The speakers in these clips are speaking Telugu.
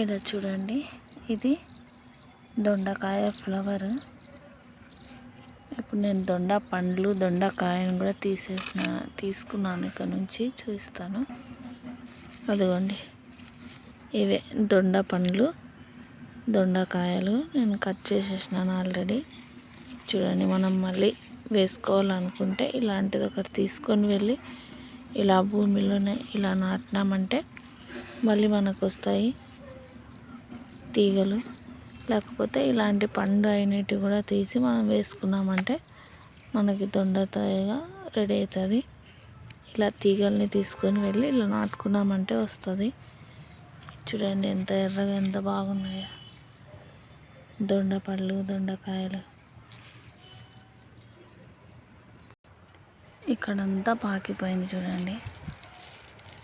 ఇక్కడ చూడండి. ఇది దొండకాయ ఫ్లవర్. ఇప్పుడు నేను దొండ పండ్లు దొండకాయను కూడా తీసేసిన తీసుకున్నాను ఇక్కడ నుంచి చూపిస్తాను. అదిగోండి. ఇవే దొండ పండ్లు దొండకాయలు నేను కట్ చేసేసినాను ఆల్రెడీ. చూడండి మనం మళ్ళీ వేసుకోవాలనుకుంటే ఇలాంటిది ఒకటి తీసుకొని వెళ్ళి ఇలా భూమిలోనే ఇలా నాటినామంటే మళ్ళీ మనకు వస్తాయి తీగలు లేకపోతే ఇలాంటి పండు అయినవి కూడా తీసి మనం వేసుకున్నామంటే మనకి దొండకాయగా రెడీ అవుతుంది. ఇలా తీగల్ని తీసుకొని వెళ్ళి ఇలా నాటుకున్నామంటే వస్తుంది. చూడండి ఎంత ఎర్రగా ఎంత బాగున్నాయో. దొండ పళ్ళు దొండకాయలు. ఇక్కడంతా పాకిపోయింది చూడండి.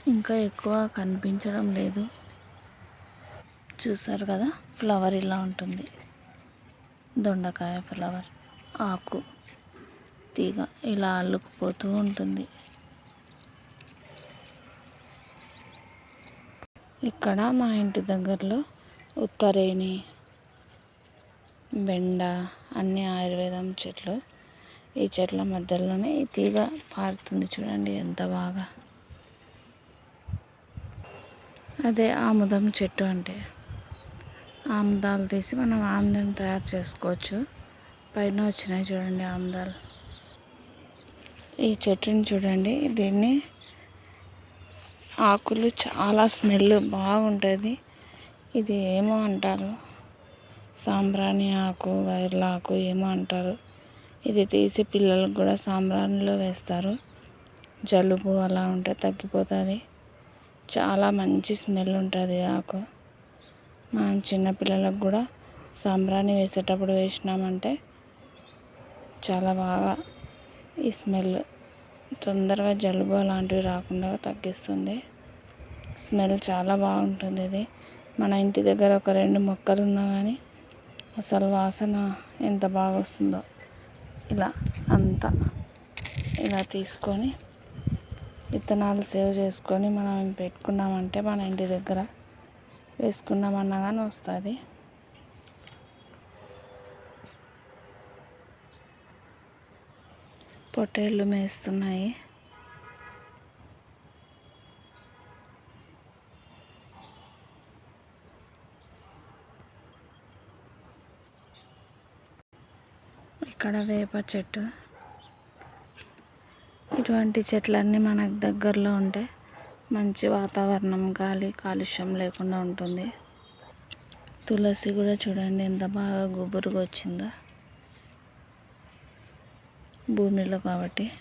ఇంకా ఎక్కువ కనిపించడం లేదు. చూసారు కదా? ఫ్లవర్ ఇలా ఉంటుంది. దొండకాయ ఫ్లవర్ ఆకు తీగ ఇలా అల్లుకుపోతూ ఉంటుంది. ఇక్కడ మా ఇంటి దగ్గరలో ఉత్తరేణి బెండ అన్ని ఆయుర్వేదం చెట్లు ఈ చెట్ల మధ్యలోనే ఈ తీగ పారుతుంది చూడండి ఎంత బాగా. అదే ఆముదం చెట్టు అంటే. ఆముదాలు తీసి మనం ఆముదం తయారు చేసుకోవచ్చు. పైన వచ్చినాయి చూడండి ఆముదాలు. ఈ చెట్టుని చూడండి దీన్ని ఆకులు చాలా స్మెల్ బాగుంటుంది. ఇది ఏమో అంటారు. సాంబ్రాణి ఆకు వైర్ల ఆకు ఏమో అంటారు. ఇది తీసి పిల్లలకు కూడా సాంబ్రాణిలో వేస్తారు. జలుబు అలా ఉంటే తగ్గిపోతుంది. చాలా మంచి స్మెల్ ఉంటుంది ఆకు. మనం చిన్నపిల్లలకు కూడా సాంబ్రాణి వేసేటప్పుడు వేసినామంటే చాలా బాగా ఈ స్మెల్ తొందరగా జలుబు అలాంటివి రాకుండా తగ్గిస్తుంది. స్మెల్ చాలా బాగుంటుంది ఇది. మన ఇంటి దగ్గర ఒక రెండు మొక్కలు ఉన్నా కానీ అసలు వాసన ఎంత బాగా వస్తుందో ఇలా అంతా ఇలా తీసుకొని విత్తనాలు సేవ్ చేసుకొని మనం పెట్టుకున్నామంటే మన ఇంటి దగ్గర వేసుకున్నామన్నా కానీ వస్తుంది. పొట్టేళ్ళు మేస్తున్నాయి. ఇక్కడ వేప చెట్టు. ఇటువంటి చెట్లన్నీ మనకు దగ్గరలో ఉంటే మంచి వాతావరణం గాలి కాలుష్యం లేకుండా ఉంటుంది. తులసి కూడా చూడండి ఎంత బాగా గుబురుగా వచ్చిందో. భూమిలో కాబట్టి.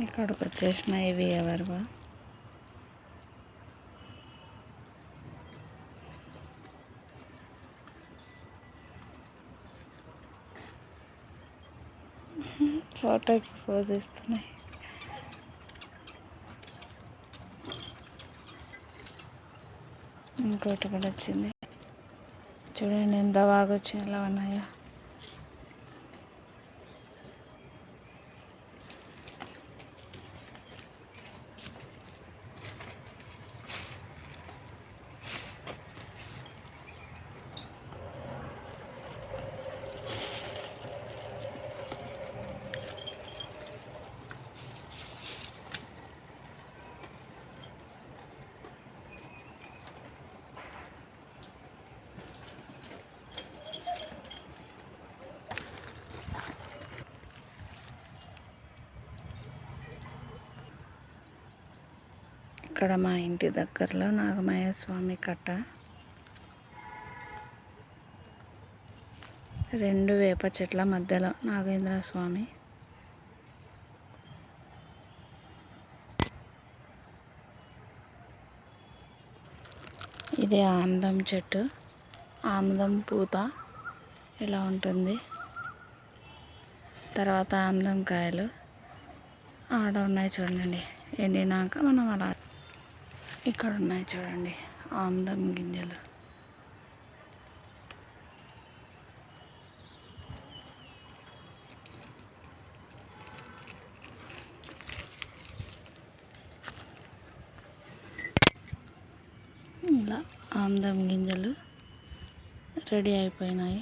ఇక్కడికి వచ్చేసిన ఇవి ఎవరు ఫోటోకి పోజ్ ఇస్తున్నాయి ఇంకోటి కూడా వచ్చింది. చూడండి ఎంత బాగా వచ్చి ఎలా ఉన్నాయో ఇక్కడ మా ఇంటి దగ్గరలో నాగమయ్య స్వామి కట్ట. రెండు వేప చెట్ల మధ్యలో నాగేంద్ర స్వామి. ఇది ఆముదం చెట్టు. ఆముదం పూత ఇలా ఉంటుంది? తర్వాత ఆముదం కాయలు ఆడ ఉన్నాయి చూడండి. ఎండినాక మనం అలా ఇక్కడ ఉన్నాయి చూడండి ఆమ్లం గింజలు. ఇలా ఆమ్లం గింజలు రెడీ అయిపోయినాయి.